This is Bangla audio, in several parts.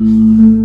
Mm-hmm.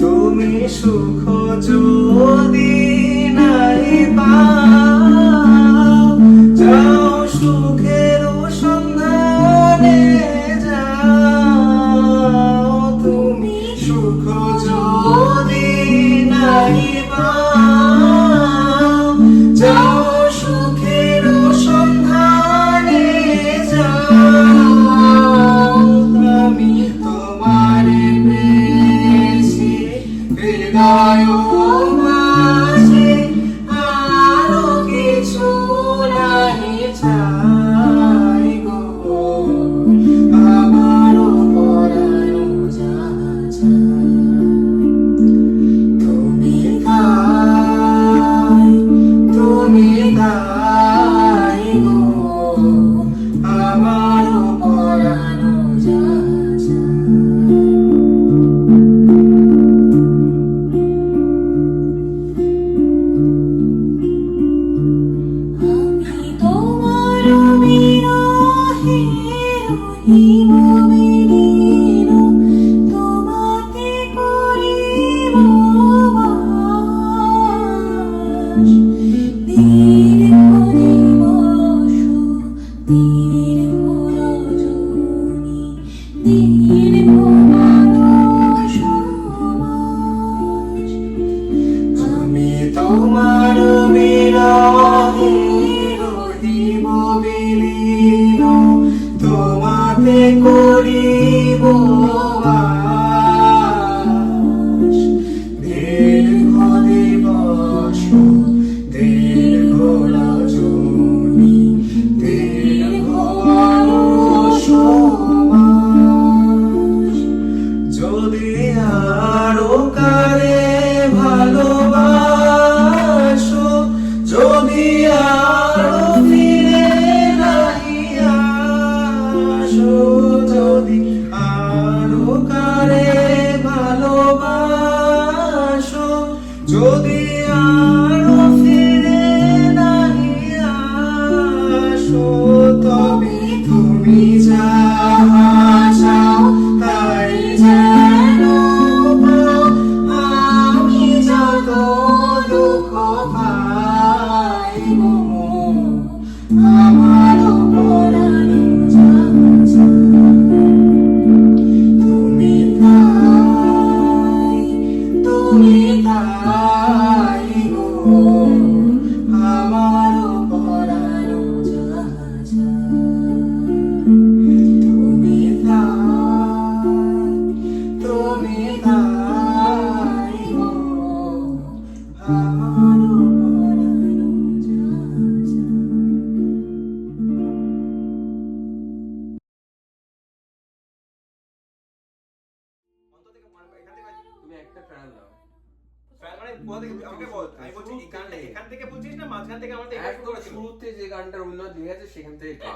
তুমি সুখ you. my you. tell me কোথা থেকে আমাকে বল আমি বলছি গানটা এখান থেকে বলছিস না মাঝখান থেকে আমাদের একদম শুরুতে যে গানটা রবীন্দ্রনাথ লিখেছে সেখান থেকে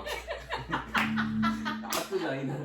আর তো জানি না